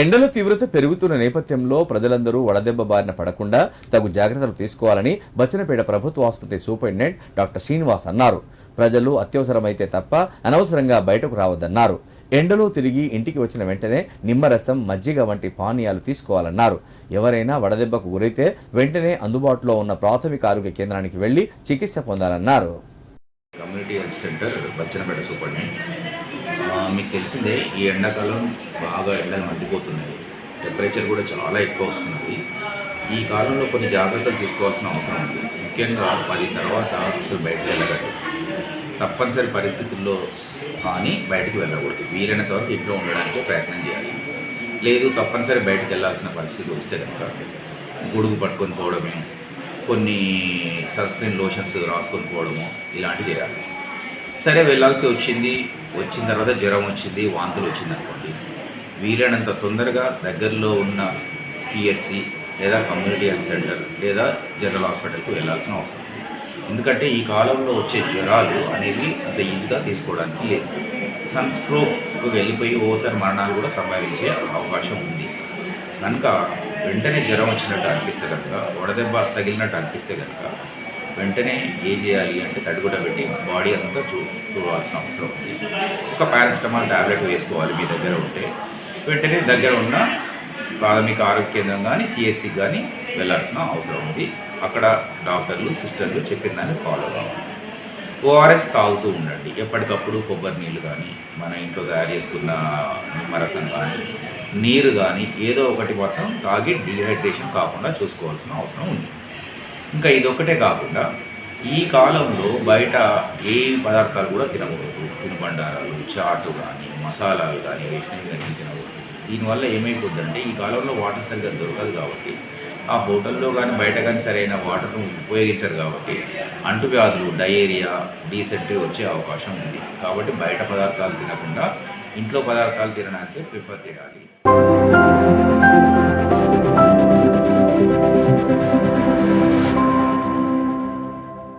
ఎండల తీవ్రత పెరుగుతున్న నేపథ్యంలో ప్రజలందరూ వడదెబ్బ బారిన పడకుండా తగు జాగ్రత్తలు తీసుకోవాలని బచ్చనపేట ప్రభుత్వ ఆసుపత్రి సూపరింటెండెంట్ డాక్టర్ శ్రీనివాస్ అన్నారు. ప్రజలు అత్యవసరమైతే తప్ప అనవసరంగా బయటకు రావద్దన్నారు. ఎండలో తిరిగి ఇంటికి వచ్చిన వెంటనే నిమ్మరసం మజ్జిగ వంటి పానీయాలు తీసుకోవాలన్నారు. ఎవరైనా వడదెబ్బకు గురైతే వెంటనే అందుబాటులో ఉన్న ప్రాథమిక ఆరోగ్య కేంద్రానికి వెళ్ళి చికిత్స పొందాలన్నారు. Community health centre Bachannapet superintendent మీకు తెలిసిందే ఈ ఎండాకాలం బాగా ఎండలు మండిపోతున్నాయి టెంపరేచర్ కూడా చాలా ఎక్కువ వస్తున్నది ఈ కాలంలో కొన్ని జాగ్రత్తలు తీసుకోవాల్సిన అవసరం ఉంది. ముఖ్యంగా పది తర్వాత అసలు బయటకు వెళ్ళగలరు తప్పనిసరి పరిస్థితుల్లో కానీ బయటకు వెళ్ళకూడదు. వీలైనంత వరకు ఇంట్లో ఉండడానికి ప్రయత్నం చేయాలి. లేదు తప్పనిసరి బయటకు వెళ్ళాల్సిన పరిస్థితి వస్తే కనుక గొడుగు పట్టుకొని పోవడమే కొన్ని సన్స్క్రీన్ లోషన్స్ రాసుకొని పోవడము ఇలాంటివి చేయాలి. సరే వెళ్ళాల్సి వచ్చింది. వచ్చిన తర్వాత జ్వరం వచ్చింది వాంతులు వచ్చింది అనుకోండి. వీలైనంత తొందరగా దగ్గరలో ఉన్న పిఎస్సి లేదా కమ్యూనిటీ హెల్త్ సెంటర్ లేదా జనరల్ హాస్పిటల్కి వెళ్ళాల్సిన అవసరం. ఎందుకంటే ఈ కాలంలో వచ్చే జ్వరాలు అనేవి అంత ఈజీగా తీసుకోవడానికి లేదు. సన్ స్ట్రోక్ వెళ్ళిపోయి ఓసారి మరణాలు కూడా సంభవించే అవకాశం ఉంది. కనుక వెంటనే జ్వరం వచ్చినట్టు అనిపిస్తే కనుక వడదెబ్బ తగిలినట్టు అనిపిస్తే కనుక వెంటనే ఏం చేయాలి అంటే తడిగుడ్డ పెట్టి బాడీ అంతా చూ చూడాల్సిన అవసరం ఉంది. ఒక పారాసిటమాల్ టాబ్లెట్ వేసుకోవాలి మీ దగ్గర ఉంటే. వెంటనే దగ్గర ఉన్న ప్రాథమిక ఆరోగ్య కేంద్రం కానీ సిఎస్సికి కానీ వెళ్ళాల్సిన అవసరం ఉంది. అక్కడ డాక్టర్లు సిస్టర్లు చెప్పిన దాన్ని ఫాలో కావాలి ఓఆర్ఎస్ తాగుతూ ఉండండి. ఎప్పటికప్పుడు కొబ్బరి నీళ్ళు కానీ మన ఇంట్లో తయారు చేసుకున్న నిమ్మరసం కానీ నీరు కానీ ఏదో ఒకటి మాత్రం తాగి డిహైడ్రేషన్ కాకుండా చూసుకోవాల్సిన అవసరం ఉంది. ఇంకా ఇదొక్కటే కాకుండా ఈ కాలంలో బయట ఏ పదార్థాలు కూడా తినకూడదు. తినుబండారాలు చాటు కానీ మసాలాలు కానీ వేసినవి కానీ తినకూడదు. దీనివల్ల ఏమైపోద్దంటే ఈ కాలంలో వాటర్ సరిగ్గా దొరకదు కాబట్టి ఆ హోటల్లో కానీ బయట కానీ సరైన వాటర్ను ఉపయోగించరు కాబట్టి అంటువ్యాధులు డయేరియా డీసెంట్రీ వచ్చే అవకాశం ఉంది. కాబట్టి బయట పదార్థాలు తినకుండా ఇంట్లో పదార్థాలు తినడానికి ప్రిఫర్ చేయాలి.